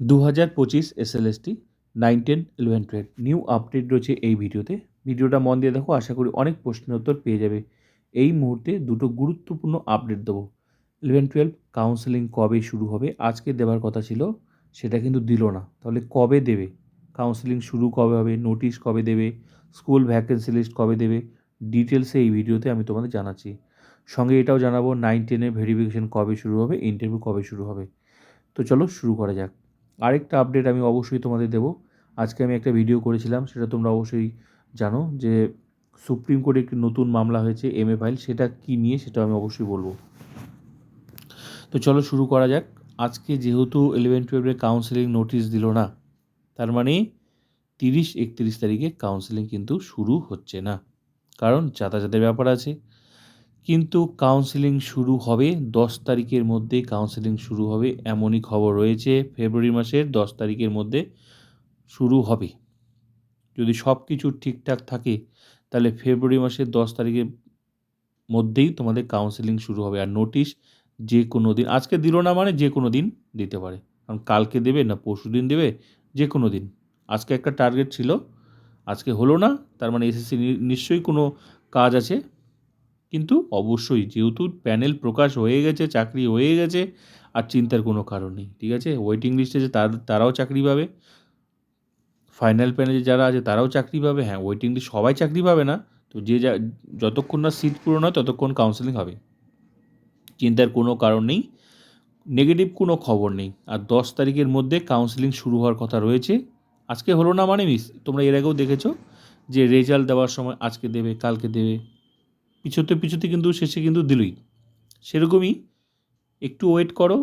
দু হাজার পঁচিশ SLST nine ten eleven twelve. New update রয়েছে এই ভিডিওতে। ভিডিওটা মন দিয়ে দেখো, আশা করি অনেক প্রশ্নের উত্তর পেয়ে যাবে। এই মুহূর্তে দুটো গুরুত্বপূর্ণ আপডেট দেবো। ইলেভেন টুয়েলভ কাউন্সেলিং কবে শুরু হবে? আজকে দেওয়ার কথা ছিল, সেটা কিন্তু দিল না। তাহলে কবে দেবে? কাউন্সেলিং শুরু কবে হবে? নোটিশ কবে দেবে? স্কুল ভ্যাকেন্সি লিস্ট কবে দেবে? ডিটেলসে এই ভিডিওতে আমি তোমাদের জানাচ্ছি। সঙ্গে এটাও জানাব নাইন টেনের ভেরিফিকেশন কবে শুরু হবে? ইন্টারভিউ কবে শুরু হবে? তো চলো শুরু করা যাক। আরেকটা আপডেট আমি অবশ্যই তোমাদের দেবো। আজকে আমি একটা ভিডিও করেছিলাম, সেটা তোমরা অবশ্যই জানো যে সুপ্রিম কোর্টে একটি নতুন মামলা হয়েছে এম এ ফাইল সেটা কী নিয়ে সেটা আমি অবশ্যই বলব। তো চলো শুরু করা যাক। আজকে যেহেতু ইলেভেন টুয়েলভের কাউন্সেলিং নোটিশ দিল না, তার মানে তিরিশ একত্রিশ তারিখে কাউন্সেলিং কিন্তু শুরু হচ্ছে না। কারণ যাতায়াতের ব্যাপার আছে কিন্তু কাউন্সেলিং শুরু হবে দশ তারিখের মধ্যে কাউন্সেলিং শুরু হবে এমনই খবর রয়েছে ফেব্রুয়ারি মাসের দশ তারিখের মধ্যে শুরু হবে। যদি সব কিছু ঠিকঠাক থাকে, তাহলে ফেব্রুয়ারি মাসের দশ তারিখের মধ্যেই তোমাদের কাউন্সেলিং শুরু হবে। আর নোটিশ যে কোনো দিন, আজকে দিল না মানে যে কোনো দিন দিতে পারে। কারণ কালকে দেবে না পরশু দিন দেবে, যে কোনো দিন। আজকে একটা টার্গেট ছিল, আজকে হলো না, তার মানে এসএসসি নিশ্চয়ই কোনো কাজ আছে। কিন্তু অবশ্যই যেহেতু প্যানেল প্রকাশ হয়ে গেছে, চাকরি হয়ে গেছে, আর চিন্তার কোনো কারণ নেই, ঠিক আছে? ওয়েটিং লিস্টে যে তার, তারাও চাকরি পাবে। ফাইনাল প্যানেলে যারা আছে তারাও চাকরি পাবে। হ্যাঁ ওয়েটিং লিস্ট সবাই চাকরি পাবে না। তো যে যা, যতক্ষণ না সিট পূরণ হয় ততক্ষণ কাউন্সেলিং হবে। চিন্তার কোনো কারণ নেই। নেগেটিভ কোনো খবর নেই। আর দশ তারিখের মধ্যে কাউন্সেলিং শুরু হওয়ার কথা রয়েছে। আজকে হলো না মানে মিস তোমরা এর আগেও দেখেছ যে রেজাল্ট দেওয়ার সময় আজকে দেবে, কালকে দেবে। পিছোতে পিছোতে কিন্তু শেষে কিন্তু দিলই। সেরকমই একটু ওয়েট করো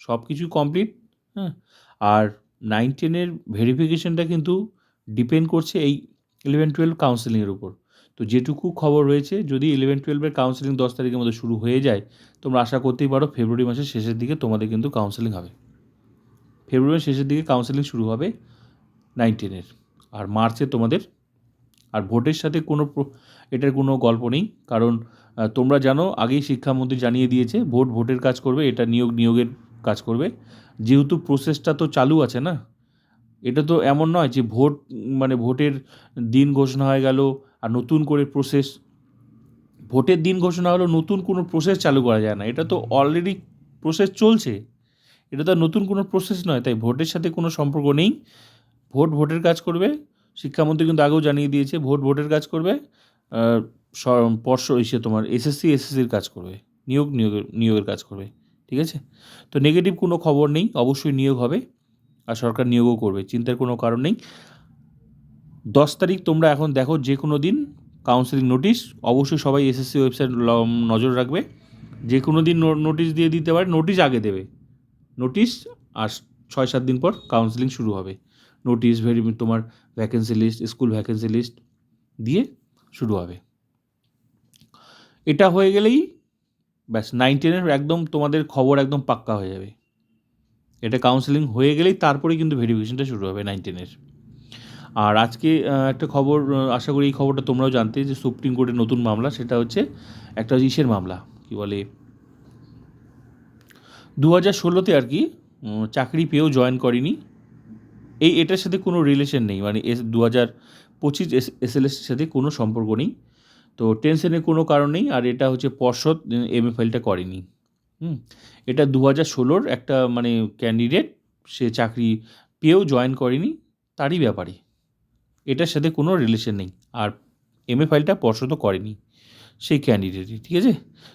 সব কিছু কমপ্লিট হ্যাঁ? আর নাইন টেনের ভেরিফিকেশনটা কিন্তু ডিপেন্ড করছে এই ইলেভেন টুয়েলভ কাউন্সেলিংয়ের উপর। তো যেটুকু খবর রয়েছে, যদি ইলেভেন টুয়েলভের কাউন্সেলিং দশ তারিখের মধ্যে শুরু হয়ে যায়, তোমরা আশা করতেই পারো ফেব্রুয়ারি মাসের শেষের দিকে তোমাদের কিন্তু কাউন্সেলিং হবে। ফেব্রুয়ারি শেষের দিকে কাউন্সেলিং শুরু হবে নাইন টেনের আর মার্চে তোমাদের আর ভোটের সাথে কোনো এটার কোনো গল্প নেই। কারণ তোমরা জানো, আগেই শিক্ষামন্ত্রী জানিয়ে দিয়েছে, ভোট ভোটের কাজ করবে, এটা নিয়োগ নিয়োগের কাজ করবে। যেহেতু প্রসেসটা তো চালু আছে না, এটা তো এমন নয় যে ভোট মানে ভোটের দিন ঘোষণা হয়ে গেল আর নতুন করে প্রসেস ভোটের দিন ঘোষণা হলো নতুন কোনো প্রসেস চালু করা যায় না। এটা তো অলরেডি প্রসেস চলছে। এটা তো নতুন কোনো প্রসেস নয়, তাই ভোটের সাথে কোনো সম্পর্ক নেই। ভোট ভোটের কাজ করবে শিক্ষামন্ত্রী কিন্তু আগেও জানিয়ে দিয়েছে, ভোট ভোটের কাজ করবে পর্ষ এসে তোমার এসএসসি, এসএসসির কাজ করবে, নিয়োগ, নিয়োগের নিয়োগের কাজ করবে, ঠিক আছে? তো নেগেটিভ কোনো খবর নেই, অবশ্যই নিয়োগ হবে, আর সরকার নিয়োগও করবে, চিন্তার কোনো কারণ নেই। দশ তারিখ তোমরা এখন দেখো যে কোনো দিন কাউন্সিলিং নোটিশ অবশ্যই সবাই এসএসসি ওয়েবসাইট নজর রাখবে। যে কোনো দিন নোটিশ দিয়ে দিতে পারে নোটিশ আগে দেবে। নোটিশ আর ছয় সাত দিন পর কাউন্সিলিং শুরু হবে। নোটিশ ভেরি তোমার vacancy list school vacancy list দিয়ে শুরু হবে। এটা হয়ে গেলেই ব্যাস নাইন টেনের একদম তোমাদের খবর একদম পাক্কা হয়ে যাবে। এটা কাউন্সেলিং হয়ে গেলেই তারপরেই কিন্তু ভেরিফিকেশনটা শুরু হবে নাইন টেনের আর আজকে একটা খবর আশা করি এই খবরটা তোমরাও জানতে যে সুপ্রিম কোর্টের নতুন মামলা, সেটা হচ্ছে একটা ইসের মামলা, কি বলে? দু হাজার ষোলোতে আর কি চাকরি পেয়েও জয়েন করেনি। এই এটার সাথে কোনো রিলেশন নেই। মানে এস দু হাজার পঁচিশ এস এসএলএসের সাথে কোনো সম্পর্ক নেই। তো টেনশনের কোনো কারণ নেই। আর এটা হচ্ছে পর্ষদ এম এ ফাইলটা করেনি। হুম, এটা দু হাজার ষোলোর একটা মানে ক্যান্ডিডেট সে চাকরি পেয়েও জয়েন করেনি, তারই ব্যাপারে। এটার সাথে কোনো রিলেশন নেই। আর এম এ ফাইলটা পর্ষদও করেনি সেই ক্যান্ডিডেটই ঠিক আছে?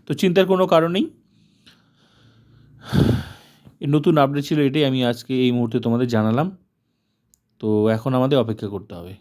তো চিন্তার কোনো কারণ নেই। নতুন আপডেট ছিল এটাই আমি আজকে এই মুহূর্তে তোমাদের জানালাম। তো এখন আমাদের অপেক্ষা করতে হবে।